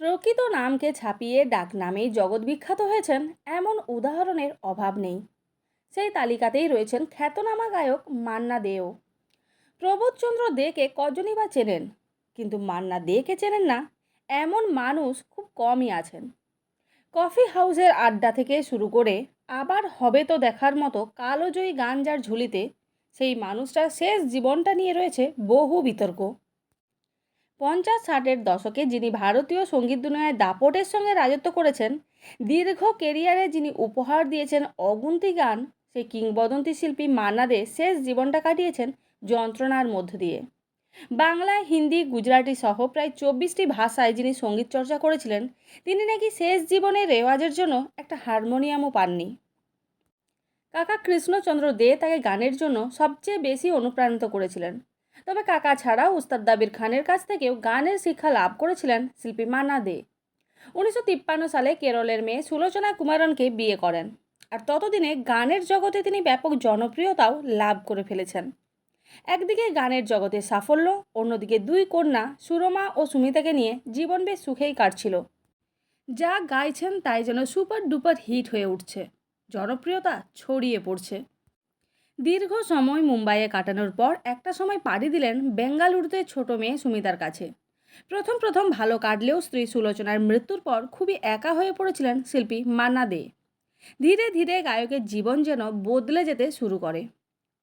প্রকৃত নামকে ছাপিয়ে ডাকনামেই জগৎ বিখ্যাত হয়েছেন এমন উদাহরণের অভাব নেই। সেই তালিকাতেই রয়েছেন খ্যাতনামা গায়ক মান্না দেও। প্রবোধচন্দ্র দেকে কজনই বা চেনেন? কিন্তু মান্না দেকে চেনেন না, এমন মানুষ খুব কমই আছেন। কফি হাউসের আড্ডা থেকে শুরু করে আবার হবে তো দেখার মতো কালোজয়ী গান যার ঝুলিতে সেই মানুষটার শেষ জীবনটা নিয়ে রয়েছে বহু বিতর্ক। পঞ্চাশ ষাটের দশকে যিনি ভারতীয় সংগীত দুনিয়ায় দাপটের সঙ্গে রাজত্ব করেছেন, দীর্ঘ কেরিয়ারে যিনি উপহার দিয়েছেন অগুন্তি গান, সেই কিংবদন্তি শিল্পী মান্না দে শেষ জীবনটা কাটিয়েছেন যন্ত্রণার মধ্য দিয়ে। বাংলা হিন্দি, গুজরাটি সহ প্রায় চব্বিশটি ভাষায় যিনি সংগীত চর্চা করেছিলেন, তিনি নাকি শেষ জীবনে রেওয়াজের জন্য একটা হারমোনিয়ামও পাননি। কাকা কৃষ্ণচন্দ্র দে তাকে গানের জন্য সবচেয়ে বেশি অনুপ্রাণিত করেছিলেন। তবে কাকা ছাড়াও উস্তাদ দাবির খানের কাছ থেকেও গানের শিক্ষা লাভ করেছিলেন শিল্পী মান্না দে। উনিশশো তিপ্পান্ন সালে কেরলের মেয়ে সুলোচনা কুমারনকে বিয়ে করেন। আর ততদিনে গানের জগতে তিনি ব্যাপক জনপ্রিয়তাও লাভ করে ফেলেছেন। একদিকে গানের জগতে সাফল্য, অন্যদিকে দুই কন্যা সুরমা ও সুমিতাকে নিয়ে জীবন বেশ সুখেই কাটছিল। যা গাইছেন তাই যেন সুপার ডুপার হিট হয়ে উঠছে। জনপ্রিয়তা ছড়িয়ে পড়ছে। দীর্ঘ সময় মুম্বাইয়ে কাটানোর পর একটা সময় পাড়ি দিলেন বেঙ্গালুরুতে ছোট মেয়ে সুমিতার কাছে। প্রথম প্রথম ভালো কাটলেও স্ত্রী সুলোচনার মৃত্যুর পর খুবই একা হয়ে পড়েছিলেন শিল্পী মান্না দে। ধীরে ধীরে গায়কের জীবন যেন বদলে যেতে শুরু করে।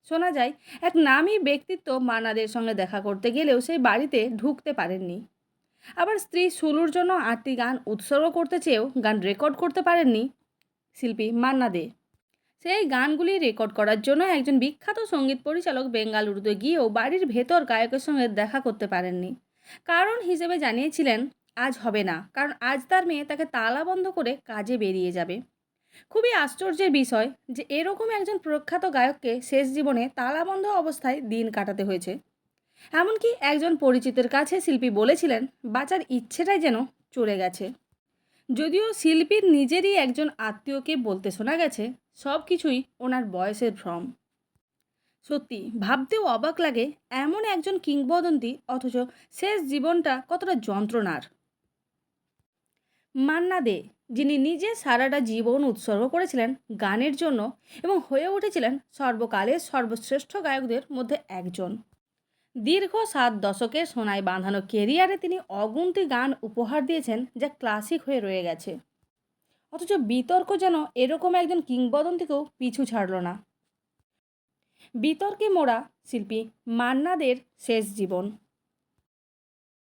শোনা যায়, এক নামী ব্যক্তিত্ব মান্নাদের সঙ্গে দেখা করতে গেলেও সেই বাড়িতে ঢুকতে পারেননি। আবার স্ত্রী সুলুর জন্য আটটি গান উৎসর্গ করতে চেয়েও গান রেকর্ড করতে পারেননি শিল্পী মান্না দে। সেই গানগুলি রেকর্ড করার জন্য একজন বিখ্যাত সংগীত পরিচালক বেঙ্গালুরুতে গিয়েও বাড়ির ভেতর গায়কের সঙ্গে দেখা করতে পারেননি। কারণ হিসেবে জানিয়েছিলেন, আজ হবে না। কারণ আজ তার মেয়ে তাকে তালা বন্ধ করে কাজে বেরিয়ে যাবে। খুবই আশ্চর্যের বিষয় যে এরকম একজন প্রখ্যাত গায়ককে শেষ জীবনে তালাবন্ধ অবস্থায় দিন কাটাতে হয়েছে। এমনকি একজন পরিচিতের কাছে শিল্পী বলেছিলেন, বাঁচার ইচ্ছেটাই যেন চলে গেছে। যদিও শিল্পীর নিজেরই একজন আত্মীয়কে বলতে শোনা গেছে, সব কিছুই ওনার বয়সের ভ্রম। সত্যি, ভাবতেও অবাক লাগে এমন একজন কিংবদন্তি, অথচ শেষ জীবনটা কতটা যন্ত্রণার। মান্না দে, যিনি নিজে সারাটা জীবন উৎসর্গ করেছিলেন গানের জন্য এবং হয়ে উঠেছিলেন সর্বকালের সর্বশ্রেষ্ঠ গায়কদের মধ্যে একজন। দীর্ঘ সাত দশকে সোনায় বাঁধানো কেরিয়ারে তিনি অগুন্তি গান উপহার দিয়েছেন যা ক্লাসিক হয়ে রয়ে গেছে। অথচ বিতর্ক যেন এরকম একজন কিংবদন্তিকেও পিছু ছাড়ল না। বিতর্কে মোড়া শিল্পী মান্নাদের শেষ জীবন।